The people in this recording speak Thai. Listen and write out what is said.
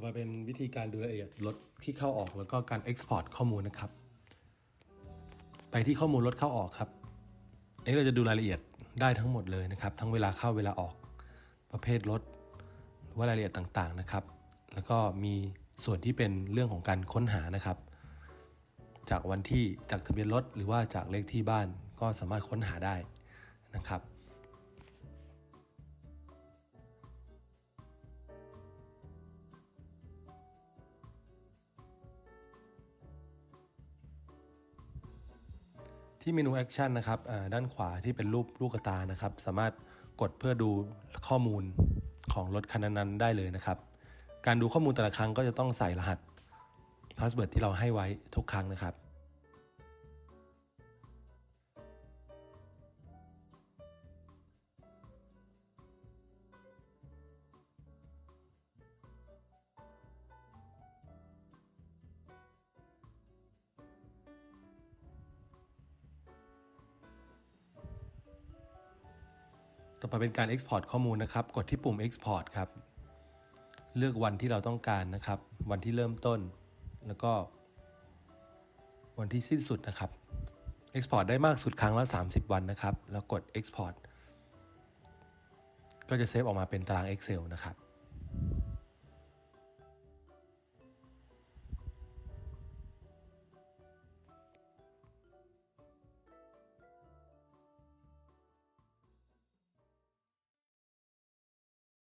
อมาเป็นวิธีการดูรายละเอียดรถที่เข้าออกแล้วก็การ Export ข้อมูลนะครับ ไปที่ข้อมูลรถเข้าออกครับอันนี้เราจะดูรายละเอียดได้ทั้งหมดเลยนะครับ ทั้งเวลาเข้าเวลาออกประเภทรถหรือว่ารายละเอียดต่างๆนะครับ แล้วก็มีส่วนที่เป็นเรื่องของการค้นหานะครับ จากวันที่จากทะเบียนรถหรือว่าจากเลขที่บ้านก็สามารถค้นหาได้นะครับ ที่เมนูแอคชั่นนะครับด้านขวาที่เป็นรูปลูกตานะครับ สามารถกดเพื่อดูข้อมูลของรถคันนั้นๆได้เลยนะครับ การดูข้อมูลแต่ละครั้งก็จะต้องใส่รหัสพาสเวิร์ดที่เราให้ไว้ทุกครั้งนะครับ ต่อไปเป็นการ Export ข้อมูลนะครับ กดที่ปุ่ม Export ครับ เลือกวันที่เราต้องการนะครับ วันที่เริ่มต้น แล้วก็ วันที่สิ้นสุดนะครับ Export ได้มากสุดครั้งละ 30 วันนะครับ แล้วกด Export ก็จะเซฟออกมาเป็นตาราง Excel นะครับ